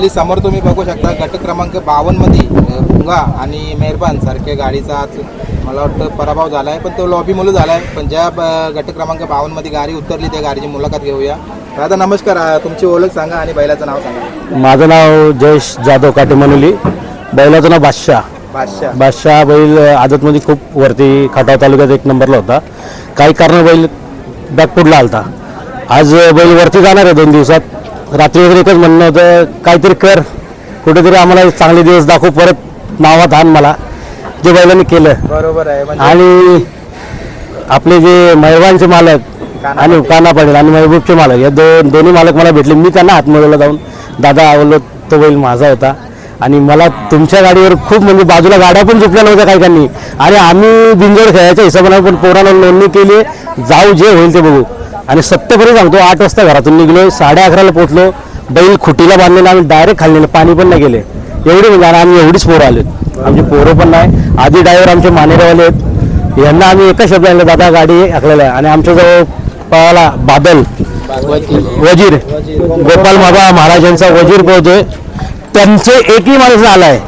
मंडळी समोर तुम्ही बघू शकता गट क्रमांक बावन्नमध्ये अ, भुंगा आणि मेहरबान सारख्या गाडीचा आज मला वाटतं पराभव झाला आहे पण तो लॉबी मुलं झाला आहे पण ज्या गट क्रमांक बावन्नमध्ये गाडी उतरली त्या गाडीची मुलाखत घेऊया. दादा नमस्कार. तुमची ओळख सांगा आणि बैलाचं नाव सांगा. माझं नाव जयेश जाधव काटेमनुली बैलाचं नाव बादशाह. बादशाह. बादशाह बैल आदतमध्ये खूप वरती खटाव तालुक्यात एक नंबरला होता. काही कारण बैल बॅकफुडला आलता. आज बैल वरती जाणार आहे दोन दिवसात. रात्री वगैरे एकच म्हणणं होतं काहीतरी कर. कुठेतरी आम्हाला चांगले दिवस दाखव परत नावात आण मला. जे बैलांनी केलं. बरोबर आहे म्हणजे आणि आपले जे मैवानचे मालक आणि काना पाटील आणि महबूबचे मालक या दोन दोन्ही मालक मला भेटले. मी त्यांना हातमोडला जाऊन दादा आवडलो तो बैल माझा होता. आणि मला तुमच्या गाडीवर खूप म्हणजे बाजूला गाड्या पण झुकल्या नव्हत्या काही आणि आम्ही बिंजोड खेळायच्या हिशोबाने पण पोरांना नोंदणी केली जाऊ जे होईल ते बघू. आणि सत्यपणे सांगतो आठ वाजता घरातून निघलो साडे अकराला पोहोचलो बैल खुटीला बांधलेला आम्ही डायरेक्ट खाल्लेलं पाणी पण नाही गेले. एवढे म्हणजे आम्ही एवढीच पोरं आलेत आमची पोरं पण नाही. आधी ड्रायव्हर आमचे मानेरेवाले आहेत. यांना आम्ही एका शब्दाला दादा गाडी हाकलेला आहे. आणि आमच्याजवळ पळाला बादल. वजीर. गोपाल बाबा महाराजांचा वजीर पोहोचतोय त्यांचे एकही माणूस आलाय.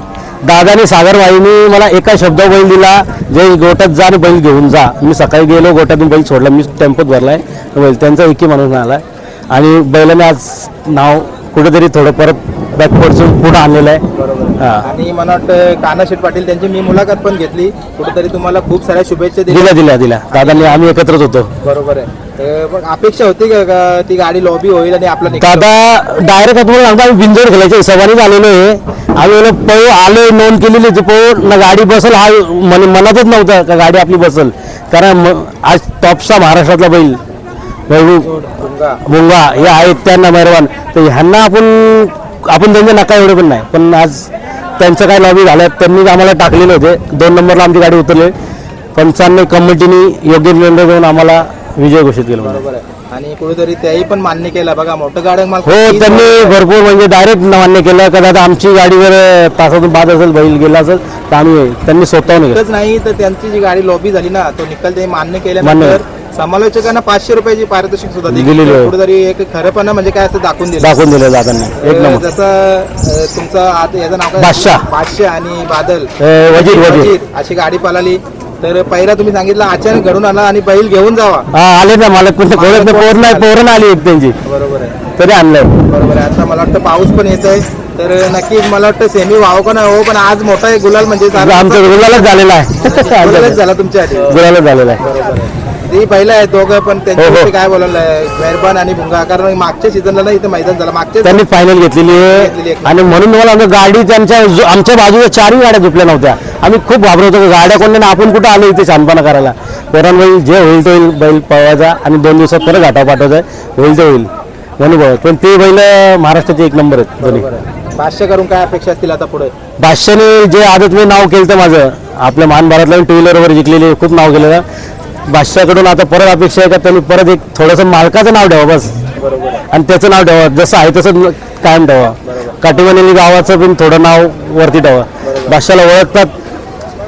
दादाने सागर वाहिनी मला एका शब्द बैल दिला जे गोट्यात जा आणि बैल घेऊन जा. मी सकाळी गेलो गोट्यातून बैल सोडला. मी टेम्पोत भरलाय. बैल त्यांचा एकही माणूस आलाय आणि बैलाने आज नाव कुठेतरी थोडं परत बॅकवर्डचं पुढं आणलेलं आहे. हा. आणि मला वाटतं कानाशेठ पाटील त्यांची मी मुलाखत पण घेतली. कुठेतरी तुम्हाला खूप साऱ्या शुभेच्छा दिल्या. दिल्या दिल्या दादांनी आम्ही एकत्रच होतो. बरोबर आहे. मग अपेक्षा होती का ती गाडी लॉबी होईल आणि आपला दादा डायरेक्ट सांगतो आम्ही बिंजोड खेळायच्या हिशोबानेच आलेलो आहे. आम्ही पळू आलोय नोंद केलेली होती पळू. ना गाडी बसल हा मन मनातच नव्हतं का गाडी आपली बसल. कारण आज टॉपचा महाराष्ट्रातला बैल होईल मुंगा हे आहेत त्यांना मेहरबान. तर ह्यांना आपण आपण त्यांचे नका एवढे पण नाही. पण आज त्यांचं काय लॉबी झालं त्यांनीच आम्हाला टाकलेले होते. दोन नंबरला आमची गाडी उतरली. पंचांनी कमिटीने योग्य निर्णय घेऊन आम्हाला विजय घोषित केला. बरोबर आहे. आणि कुठेतरी त्याही पण मान्य केलं. बघा मोठं गाड्या हो त्यांनी भरपूर म्हणजे डायरेक्ट मान्य केलं. का दादा आमची गाडीवर तासातून बाद असेल बैल गेला असेल तर आम्ही त्यांनी स्वतःहून इतकंच नाही तर त्यांची जी गाडी लॉबी झाली ना तो निकाल ते मान्य केल्यानंतर. समालोचकांना पाचशे रुपयाची पारितोषिक सुद्धा दिली. दिलेली आहे. कुठेतरी एक खरंपणा म्हणजे काय असं दाखवून दिलं. दाखवून दिलं दादांनी एक तर नंबर. जसं अं, तुमचं आता याचं नाव काय? बादशाह. बादशाह आणि बादल. अं, वजीर. वजीर. अशी गाडी पळाली. तर पहिला तुम्ही सांगितलं अचानक घडून आला आणि बैल घेऊन जावा. हा आले ना मला कोणतं कोणत नाही पोर नाही पोरं आली एक त्यांची. बरोबर आहे. तरी आणलं बरोबर आहे. आता मला वाटतं पाऊस पण येत आहे तर नक्कीच मला वाटतं सेमी व्हावं का नाही हो पण आज मोठा एक गुलाल म्हणजे झाला. आमचं गुलालच झालेला आहे. गुलालच झाला तुमच्यासाठी गुलालच झालेला आहे. आहे. ती पहिला आहे दोघं पण हो, त्यांच्याविषयी हो. काय बोलायला मेहरबान आणि भुंगा. कारण मागच्या सीझनला ना इथं मैदान झालं. मागच्या त्यांनी फायनल घेतलेली घेतलेली आहे. आहे. आणि म्हणून आमच्या गाडी त्यांच्या जो- आमच्या बाजूला चारही गाड्या झुकल्या नव्हत्या. आम्ही खूप घाबरत होतो. गाड्या कोणत्या ना आपण कुठं आलो इथे छानपणा करायला? पोरांना बैल जे होईल ते होईल. बैल पळवायचा आणि दोन दिवसात परत घाटा पाठवायचा होईल ते होईल. म्हणून बघ पण ते बैल महाराष्ट्राचे एक नंबर आहेत. दोन्ही बरोबर भाष्य करून काय अपेक्षा असतील आता पुढे? बादशाने जे आदत मी नाव केलं माझं आपल्या महान भारतला टू व्हीलरवर जिंकलेले खूप नाव केलेलं. बादशाकडून आता परत अपेक्षा आहे का त्यांनी परत एक थोडंसं मालकाचं नाव ठेवा बस. आणि त्याचं नाव ठेवा. जसं आहे तसं कायम ठेवा. काटेवानी गावाचं पण थोडं नाव वरती ठेवा. भाषाला ओळखतात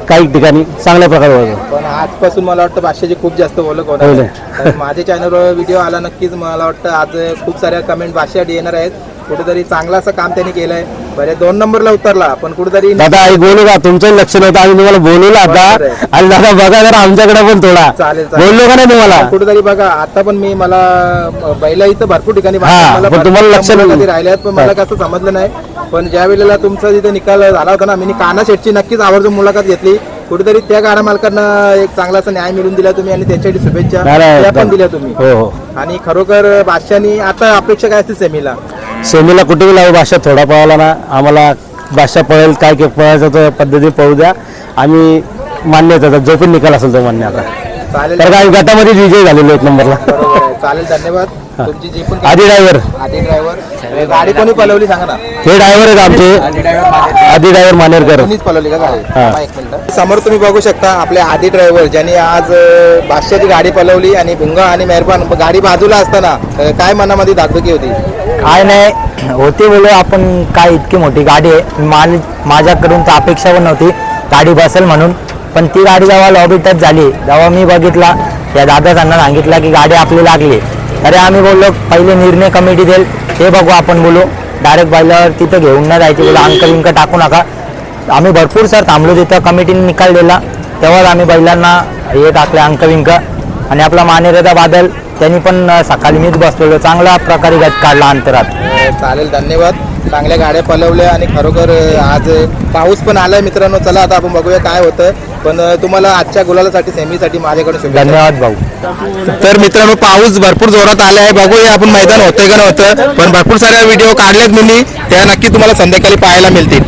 काही ठिकाणी. चांगल्या प्रकारे ओळखतात. पण आजपासून मला वाटतं भाषेची खूप जास्त ओळख होणार होईल. आहे. माझ्या चॅनलवर व्हिडिओ आला नक्कीच मला वाटतं आज खूप साऱ्या कमेंट भाषेसाठी येणार आहेत. कुठेतरी चांगलं असं काम त्यांनी केलंय. बरे दोन नंबरला उतरला. पण कुठेतरी दादा आई बोलू का? तुमचं लक्ष नव्हतं आम्ही तुम्हाला बोलवलं आता. आणि दादा बघा जरा आमच्याकडे पण थोडा. चालेल. बोललो का नाही तुम्हाला? कुठेतरी बघा आता पण मी मला बैला इथं भरपूर ठिकाणी तुम्हाला लक्ष राहिल्यात पण मला कसं समजलं नाही. पण ज्या वेळेला तुमचा जिथे निकाल झाला होता ना मी काना शेटची नक्कीच आवर्जून मुलाखत घेतली. कुठेतरी त्या गाड्या मालकांना एक चांगला असा न्याय मिळून दिला तुम्ही आणि त्याच्यासाठी शुभेच्छा त्या पण. दिल्या तुम्ही. हो हो. आणि खरोखर बादशानी आता अपेक्षा काय असते सेमीला? सेमीला कुठेही लावू भाषा थोडा पळाला ना. आम्हाला भाषा पळेल काय काय पळायचं तर पद्धती पळू द्या. आम्ही मान्य त्याचा. जो पण निकाल असेल तो मान्य आता. चालेल. तर काय गटामध्ये विजय झालेलो एक नंबरला. बरोबर आहे. चालेल धन्यवाद. तुमची जी पण आधी ड्रायव्हर आधी ड्रायव्हर गाडी कोणी पलवली सांगा ना. हे ड्रायव्हर आहेत आमचे. आधी ड्रायव्हर मानेरकर. कोणीच पलवली का गाडी? हा. थांबा एक मिनिट. समोर तुम्ही बघू शकता आपले आधी ड्रायव्हर ज्यांनी आज अं, बादशाची गाडी पलवली आणि भुंगा आणि मेहरबान गाडी बाजूला असताना अं, काय मनामध्ये धाकधुकी होती? काय नाही. होते बोलू आपण काय इतकी मोठी गाडी आहे. माल माझ्याकडून तर अपेक्षा पण नव्हती. गाडी बसेल म्हणून. पण ती गाडी जेव्हा लॉबी टच झाली तेव्हा मी बघितला. या दादाजांना सांगितलं की गाडी आपली लागली. अरे आम्ही बोललो पहिले निर्णय कमिटी देईल. ते बघू आपण बोलू. डायरेक्ट बैलावर तिथं घेऊन नाही जायचे बोला. अंक विंक टाकू नका. आम्ही भरपूर सर थांबलो तिथं. कमिटीने निकाल दिला. तेव्हाच आम्ही बैलांना हे टाकले अंक विंक आणि आपला मानेरदा बादल त्यांनी पण सकाळी मीच बसलेलो. चांगल्या प्रकारे गट काढला अंतरात. चालेल धन्यवाद. चांगल्या गाड्या पलवल्या आणि खरोखर आज पाऊस पण आलाय मित्रांनो. चला आता आपण बघूया काय होतं पण तुम्हाला आजच्या गुलालासाठी सेमीसाठी माझ्याकडून शुभेच्छा. धन्यवाद भाऊ. तर मित्रांनो पाऊस भरपूर जोरात आला आहे. बघूया आपण मैदान होतंय का नव्हतं. पण भरपूर साऱ्या व्हिडिओ काढलेत मी त्या नक्की तुम्हाला संध्याकाळी पाहायला मिळतील.